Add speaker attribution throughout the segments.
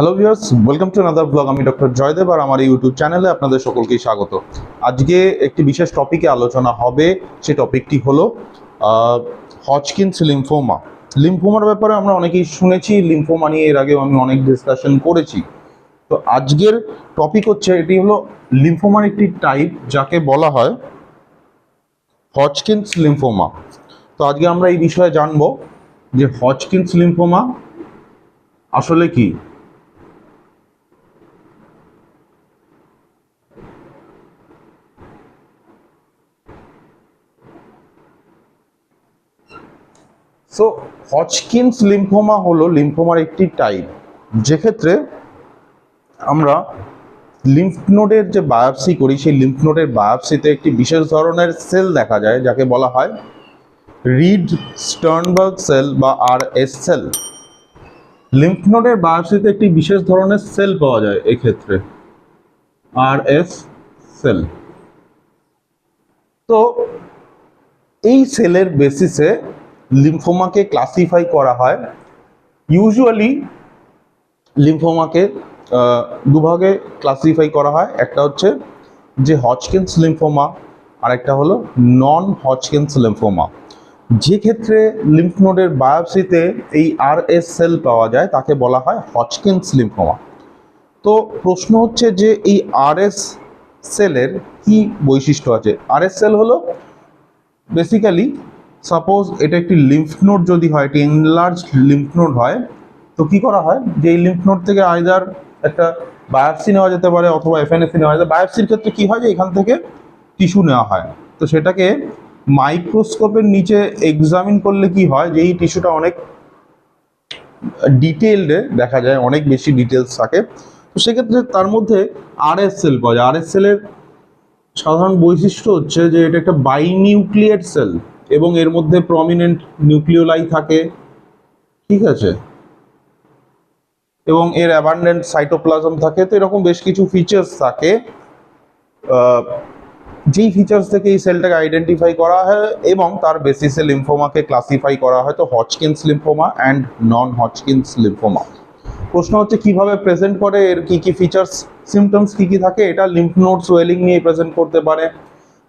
Speaker 1: Hello viewers welcome to another blog আমি doctor Joydev আর আমার ইউটিউব চ্যানেলে আপনাদের সকলকেই স্বাগত। আজকে একটি বিশেষ টপিকে আলোচনা হবে, সে টপিকটি হলো হজকিন্স লিম্ফোমা লিম্ফোমার ব্যাপারে আমরা অনেকেই শুনেছি লিম্ফোমা নিয়ে এর আগেও আমি অনেক ডিসকাশন করেছি। তো আজকের টপিক হচ্ছে, এটি হলো লিম্ফোমার একটি টাইপ যাকে বলা হয় হজকিন্স লিম্ফোমা তো আজকে আমরা এই বিষয়ে জানব যে হজকিন্স লিম্ফোমা আসলে কি? সো হজকিন্স লিম্ফোমা হলো লিম্ফোমার একটি টাইপ যেক্ষেত্রে আমরা লিম্ফ নোডের যে বায়োপসি করি, সেই লিম্ফ নোডের বায়োপসিতে একটি বিশেষ ধরনের সেল দেখা যায়, যাকে বলা হয় রিড স্টার্নবার্গ সেল বা আর এস সেল লিম্ফ নোডের বায়োপসিতে একটি বিশেষ ধরনের সেল পাওয়া যায় এক্ষেত্রে আর এস সেল তো, এই সেলের বেসিসে লিম্ফোমাকে ক্লাসিফাই করা হয়। ইউজুয়ালি লিম্ফোমাকে দুভাগে ক্লাসিফাই করা হয়। একটা হচ্ছে যে হজকিন্স লিম্ফোমা আর একটা হলো নন হজকিন্স লিম্ফোমা যে ক্ষেত্রে লিম্ফ নোডের বায়োপসিতে এই আর এস সেল পাওয়া যায়, তাকে বলা হয় হজকিন্স লিম্ফোমা তো প্রশ্ন হচ্ছে যে এই আর এস সেলের কি বৈশিষ্ট্য আছে? আর এস সেল হলো বেসিক্যালি সাপোজ এটা একটি লিম্ফ নোড যদি হয়, একটি এনলার্জ লিম্ফ নোড হয়, তো কি করা হয়? যে এই লিম্ফ নোড থেকে আইদার একটা বায়োপসি নেওয়া যেতে পারে অথবা এফএনএসি নেওয়া যেতে বায়োপসির ক্ষেত্রে কি হয় যে এখান থেকে টিস্যু নেওয়া হয় তো সেটাকে মাইক্রোস্কোপের নিচে এক্সামিন করলে কি হয়? যে এই টিস্যুটা অনেক ডিটেলডে দেখা যায়, অনেক বেশি ডিটেলস থাকে। তো সেক্ষেত্রে তার মধ্যে আর এস সেল পাওয়া যায়। আর এস সেলের সাধারণ বৈশিষ্ট্য হচ্ছে যে এটা একটা বাইনিউক্লিয়েট সেল এবং এর মধ্যে প্রমিনেন্ট নিউক্লিওলাই থাকে। ঠিক আছে? এবং এর অ্যাবান্ডেন্ট সাইটোপ্লাজম থাকে। তো এরকম বেশ কিছু ফিচার্স থাকে। যেই ফিচার্স থেকে এই সেলটাকে আইডেন্টিফাই করা হয় এবং তার বেসিসে লিম্ফোমাকে ক্লাসিফাই করা হয়, তো Hodgkin's lymphoma and non Hodgkin's lymphoma প্রশ্ন হচ্ছে, কীভাবে প্রেজেন্ট করে? এর কি কি ফিচার্স সিমটমস কি কি থাকে? এটা লিম্ফ নোড সোয়েলিং নিয়ে প্রেজেন্ট করতে পারে।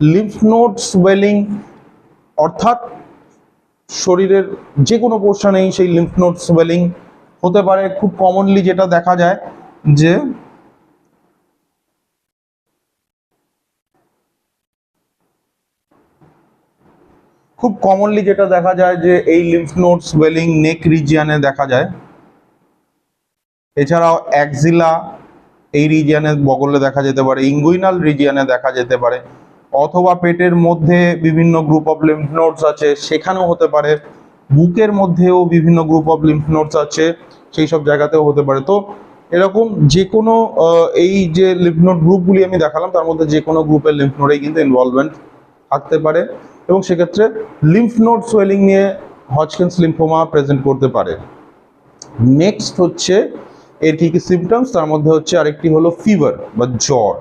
Speaker 1: লিম্ফ নোড সোয়েলিং অর্থাৎ শরীরের যে কোনো পোর্শনেই সেই লিম্ফ নোড সোয়েলিং হতে পারে। খুব কমনলি যেটা দেখা যায় যে খুব কমনলি যেটা দেখা যায় যে এই লিম্ফ নোড সোয়েলিং নেক রিজিয়ানে দেখা যায়। এছাড়াও অ্যাক্সিলা এই রিজিয়ানে বগলে দেখা যেতে পারে ইঙ্গুইনাল রিজিয়ানে দেখা যেতে পারে। অথবা পেটের মধ্যে বিভিন্ন গ্রুপ অফ লিম্ফ নোডস আছে, সেখানেও হতে পারে। বুকের মধ্যেও বিভিন্ন গ্রুপ অফ লিম্ফ নোডস আছে, সেই সব জায়গাতেও হতে পারে। তো এরকম যে কোনো এই যে লিম্ফ নোড গ্রুপগুলি আমি দেখালাম, তার মধ্যে যে কোনো গ্রুপের লিম্ফ নোডেই কিন্তু ইনভলভমেন্ট থাকতে পারে এবং সেক্ষেত্রে লিম্ফ নোড সোয়েলিং নিয়ে হজকিন্স লিম্ফোমা প্রেজেন্ট করতে পারে। নেক্সট হচ্ছে, এর কি কি সিমটমস তার মধ্যে হচ্ছে আরেকটি হলো ফিভার বা জ্বর।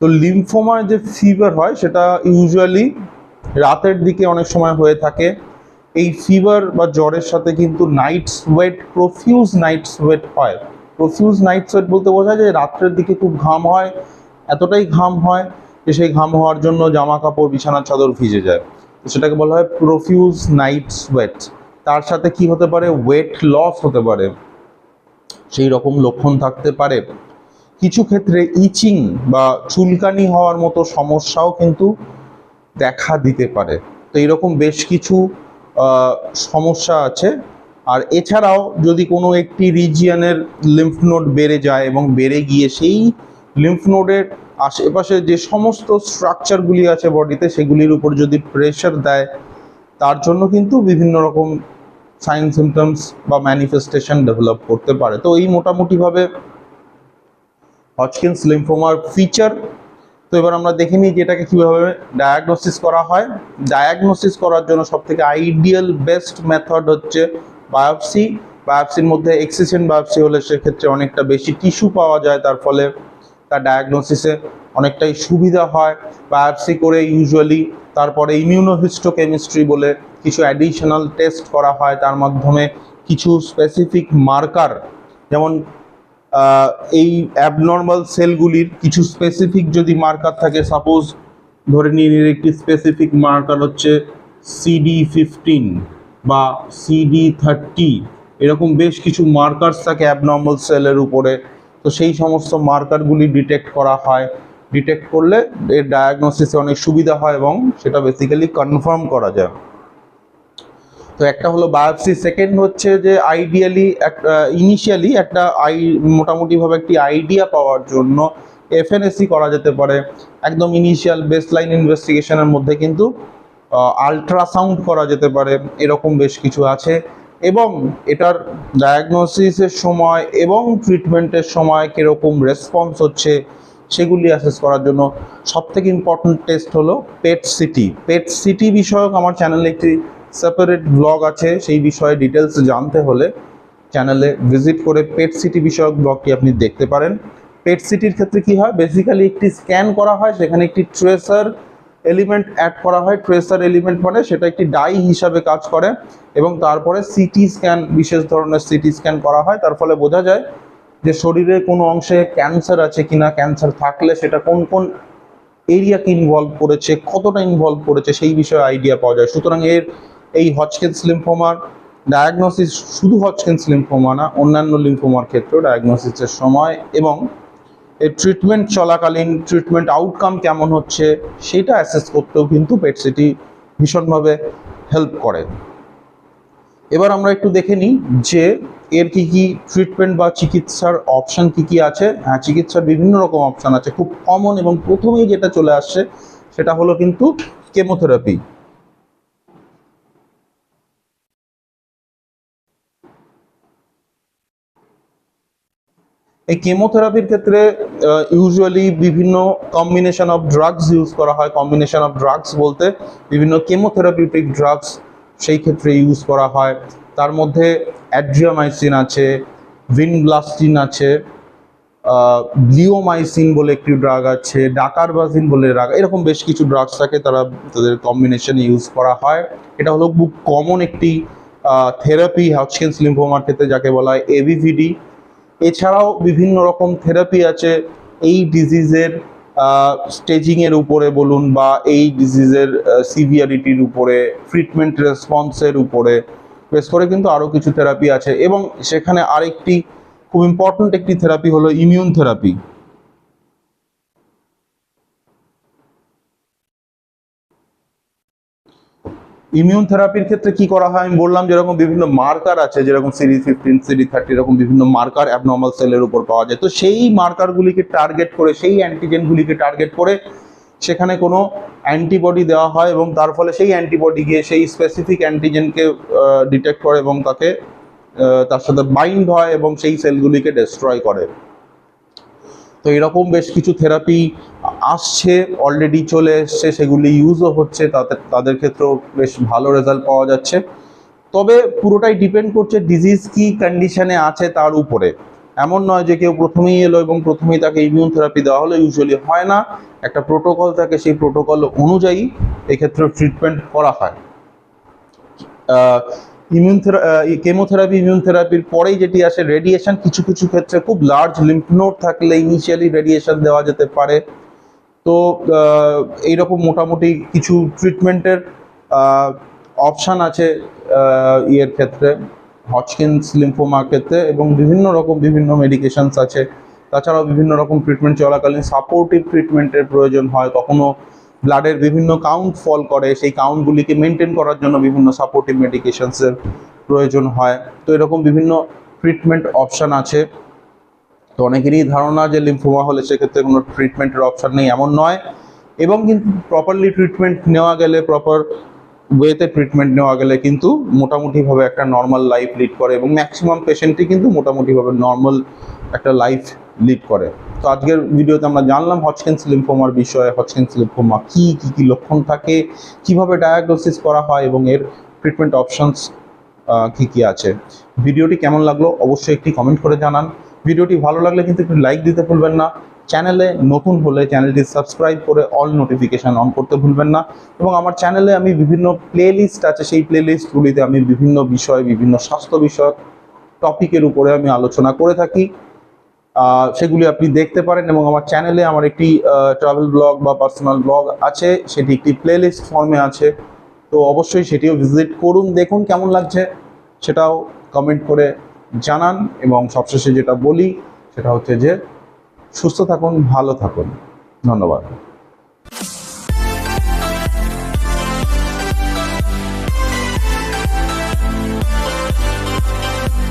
Speaker 1: তো লিম্ফোমার যে ফিভার হয়, সেটা ইউজুয়ালি রাতের দিকে অনেক সময় হয়ে থাকে। এই ফিভার বা জ্বরের সাথে কিন্তু night sweat profuse night sweat হয়। প্রফিউজ নাইট সোয়েট বলতে বোঝায় যে রাত্রের দিকে খুব ঘাম হয়, এতটাই ঘাম হয় যে সেই ঘাম হওয়ার জন্য জামা কাপড় বিছানার চাদর ভিজে যায়। তো সেটাকে বলা হয় প্রফিউজ নাইট সোয়েট তার সাথে কি হতে পারে? ওয়েট লস হতে পারে। সেই রকম লক্ষণ থাকতে পারে। কিছু ক্ষেত্রে ইচিং বা চুলকানি হওয়ার মতো সমস্যাও কিন্তু দেখা দিতে পারে। তো এরকম বেশ কিছু সমস্যা আছে। আর এছাড়াও যদি কোনো একটি রিজিয়নের লিম্ফ নোড বেড়ে যায় এবং বেড়ে গিয়ে সেই লিম্ফ নোডের আশেপাশে যে সমস্ত স্ট্রাকচারগুলি আছে বডিতে সেগুলির উপর যদি প্রেশার দেয়, তার জন্য কিন্তু বিভিন্ন রকম সাইন সিমটমস বা ম্যানিফেস্টেশন ডেভেলপ করতে পারে। তো এই মোটামুটিভাবে হজকিন্স লিম্ফোমার ফিচার তো এবার আমরা দেখে নিই যে এটাকে কীভাবে ডায়াগনোসিস করা হয়। ডায়াগনোসিস করার জন্য সবথেকে আইডিয়াল বেস্ট মেথড হচ্ছে বায়োপসি বায়োপসির মধ্যে এক্সিসেন্ট বায়োপসি হলে সেক্ষেত্রে অনেকটা বেশি টিস্যু পাওয়া যায়, তার ফলে তার ডায়াগনোসিসে অনেকটাই সুবিধা হয়। বায়োপসি করে ইউজুয়ালি তারপরে ইমিউনোহিস্টোকেমিস্ট্রি বলে কিছু অ্যাডিশনাল টেস্ট করা হয়। তার মাধ্যমে কিছু স্পেসিফিক মার্কার যেমন এই অ্যাবনর্মাল সেলগুলির কিছু স্পেসিফিক যদি মার্কার থাকে সাপোজ ধরে নিয়ে নিন একটি স্পেসিফিক মার্কার হচ্ছে সিডি ফিফটিন বা সিডি থার্টি এরকম বেশ কিছু মার্কারস থাকে অ্যাবনর্মাল সেলের উপরে। তো সেই সমস্ত মার্কারগুলি ডিটেক্ট করা হয়। ডিটেক্ট করলে এর ডায়াগনোসিসে অনেক সুবিধা হয় এবং সেটা বেসিক্যালি কনফার্ম করা যায়। তো একটা হলো বায়োপসি, সেকেন্ড হচ্ছে যে আইডিয়ালি একটা ইনিশিয়ালি একটা আই, মোটামুটিভাবে একটি আইডিয়া পাওয়ার জন্য এফএনএসি করা যেতে পারে। একদম ইনিশিয়াল বেসলাইন ইনভেস্টিগেশনের মধ্যে কিন্তু আলট্রাসাউন্ড করা যেতে পারে, এরকম বেশ কিছু আছে। এবং এটার ডায়াগনোসিসের সময় এবং ট্রিটমেন্টের সময় কীরকম রেসপন্স হচ্ছে, সেগুলি অ্যাসেস করার জন্য সবথেকে ইম্পর্ট্যান্ট টেস্ট হলো পেট সিটি পেট সিটি বিষয়ক আমার চ্যানেলে একটি সেপারেট ব্লগ আছে, সেই বিষয়ে ডিটেলস জানতে হলে চ্যানেলে ভিজিট করে পেট সিটি বিষয়ক ব্লগটি আপনি দেখতে পারেন। পেট সিটির ক্ষেত্রে কি হয়? বেসিক্যালি একটি স্ক্যান করা হয়, সেখানে একটি ট্রেসার এলিমেন্ট অ্যাড করা হয়। ট্রেসার এলিমেন্ট মানে সেটা একটি ডাই হিসাবে কাজ করে এবং তারপরে সিটি স্ক্যান বিশেষ ধরনের সিটি স্ক্যান করা হয়। তার ফলে বোঝা যায় যে শরীরে কোনো অংশে ক্যান্সার আছে কিনা ক্যান্সার থাকলে সেটা কোন কোন এরিয়াকে ইনভলভ করেছে, কতটা ইনভলভ করেছে, সেই বিষয়ে আইডিয়া পাওয়া যায়। সুতরাং এর এই হজকেন্স লিম্ফোমার ডায়াগনোসিস শুধু হজকেন্স লিম্ফোমা না, অন্যান্য লিম্ফোমার ক্ষেত্রেও ডায়াগনোসিসের সময় এবং এর ট্রিটমেন্ট চলাকালীন ট্রিটমেন্ট আউটকাম কেমন হচ্ছে সেটা অ্যাসেস করতেও কিন্তু পেটসিটি ভীষণভাবে হেল্প করে। এবার আমরা একটু দেখে নিই যে এর কি কি ট্রিটমেন্ট বা চিকিৎসার অপশন কি কি আছে। হ্যাঁ চিকিৎসার বিভিন্ন রকম অপশন আছে। খুব কমন এবং প্রথমেই যেটা চলে আসছে সেটা হলো কিন্তু কেমোথেরাপি এই কেমোথেরাপির ক্ষেত্রে ইউজুয়ালি বিভিন্ন কম্বিনেশন অফ ড্রাগস ইউজ করা হয়। কম্বিনেশন অফ ড্রাগস বলতে বিভিন্ন কেমোথেরাপিউটিক ড্রাগস সেই ক্ষেত্রে ইউজ করা হয়। তার মধ্যে অ্যাড্রিয়ামাইসিন আছে ভিনব্লাস্টিন আছে ব্লিওমাইসিন বলে একটি ড্রাগ আছে ডাকারবাজিন বলে ড্রাগ এরকম বেশ কিছু ড্রাগস থাকে তারা তাদের কম্বিনেশনে ইউজ করা হয়। এটা হলো খুব কমন একটি থেরাপি হচকিন্স লিম্ফোমার ক্ষেত্রে যাকে বলা হয় এভিভিডি এছাড়াও বিভিন্ন রকম থেরাপি আছে। এই ডিজিজের স্টেজিংয়ের উপরে বলুন বা এই ডিজিজের সিভিয়ারিটির উপরে ট্রিটমেন্ট রেসপন্সের উপরে, বেশ করে কিন্তু আরও কিছু থেরাপি আছে। এবং সেখানে আরেকটি খুব ইম্পর্ট্যান্ট একটি থেরাপি হলো ইমিউন থেরাপি ইমিউন থেরাপির ক্ষেত্রে কি করা হয়? আমি বললাম যেরকম বিভিন্ন মার্কার আছে, যেরকম সিডি ফিফটিন সিডি থার্টি এরকম বিভিন্ন মার্কার অ্যাবনর্মাল সেলের উপর পাওয়া যায়। তো সেই মার্কারগুলিকে টার্গেট করে, সেই অ্যান্টিজেনগুলিকে টার্গেট করে সেখানে কোনো অ্যান্টিবডি দেওয়া হয় এবং তার ফলে সেই অ্যান্টিবডি গিয়ে সেই স্পেসিফিক অ্যান্টিজেনকে ডিটেক্ট করে এবং তাকে তার সাথে বাইন্ড হয় এবং সেই সেলগুলিকে ডেস্ট্রয় করে। তো এরকম বেশ কিছু থেরাপি আসছে অলরেডি চলে এসছে, সেগুলি ইউজও হচ্ছে, তাতে, তাদের ক্ষেত্রেও বেশ ভালো রেজাল্ট পাওয়া যাচ্ছে। তবে পুরোটাই ডিপেন্ড করছে ডিজিজ কি কন্ডিশনে আছে তার উপরে। এমন নয় যে কেউ প্রথমেই এলো এবং প্রথমেই তাকে ইমিউন থেরাপি দেওয়া হলো ইউজুয়ালি হয় না। একটা প্রোটোকল থাকে, সেই প্রোটোকল অনুযায়ী এক্ষেত্রে ট্রিটমেন্ট করা হয়। ইমিউন কেমোথেরাপি ইমিউন থেরাপির পরেই যেটি আসে রেডিয়েশন কিছু কিছু ক্ষেত্রে খুব লার্জ লিম্ফ নোড থাকলে ইনিশিয়ালি রেডিয়েশন দেওয়া যেতে পারে। তো এইরকম মোটামুটি কিছু ট্রিটমেন্টের অপশান আছে ইয়ের ক্ষেত্রে হচকিন্স লিম্ফোমার ক্ষেত্রে এবং বিভিন্ন রকম, বিভিন্ন মেডিকেশনস আছে। তাছাড়াও বিভিন্ন রকম ট্রিটমেন্ট চলাকালীন সাপোর্টিভ ট্রিটমেন্টের প্রয়োজন হয়। কখনো ব্লাডের বিভিন্ন কাউন্ট ফল করে, সেই কাউন্টগুলিকে মেনটেন করার জন্য বিভিন্ন সাপোর্টিভ মেডিকেশনসের প্রয়োজন হয়। তো এরকম বিভিন্ন ট্রিটমেন্ট অপশান আছে। তো অনেকেরই ধারণা যে লিম্ফোমা হলে সেক্ষেত্রে কোনো ট্রিটমেন্টের অপশান নেই, এমন নয়। এবং কিন্তু প্রপারলি ট্রিটমেন্ট নেওয়া গেলে প্রপার ওয়েতে ট্রিটমেন্ট নেওয়া গেলে কিন্তু মোটামুটিভাবে একটা নর্মাল লাইফ লিড করে এবং ম্যাক্সিমাম পেশেন্টই কিন্তু মোটামুটিভাবে নর্মাল একটা লাইফ লিড করে। তো আজকের ভিডিওতে আমরা জানলাম হচকেন্স লিম্ফোমার বিষয়ে হচকেন্স লিম্ফোমা কী কী কী লক্ষণ থাকে, কীভাবে ডায়াগনোসিস করা হয় এবং এর ট্রিটমেন্ট অপশনস কী কী আছে। ভিডিওটি কেমন লাগল অবশ্যই একটি কমেন্ট করে জানান। ভিডিওটি ভালো লাগলে কিন্তু একটু লাইক দিতে ভুলবেন না। চ্যানেলে নতুন হলে চ্যানেলটি সাবস্ক্রাইব করে অল নোটিফিকেশান অন করতে ভুলবেন না। এবং আমার চ্যানেলে আমি বিভিন্ন প্লে লিস্ট আছে, সেই প্লে লিস্টগুলিতে আমি বিভিন্ন বিষয়, বিভিন্ন স্বাস্থ্য বিষয়ক টপিকের উপরে আমি আলোচনা করে থাকি। সেগুলি আপনি দেখতে পারেন এবং আমার চ্যানেলে আমার একটি ট্রাভেল ব্লগ বা পার্সোনাল ব্লগ আছে, সেটি একটি প্লেলিস্ট ফর্মে আছে। তো অবশ্যই সেটিও ভিজিট করুন, দেখুন কেমন লাগছে, সেটাও কমেন্ট করে জানান এবং সবশেষে যেটা বলি, সেটা হচ্ছে যে সুস্থ থাকুন, ভালো থাকুন। ধন্যবাদ।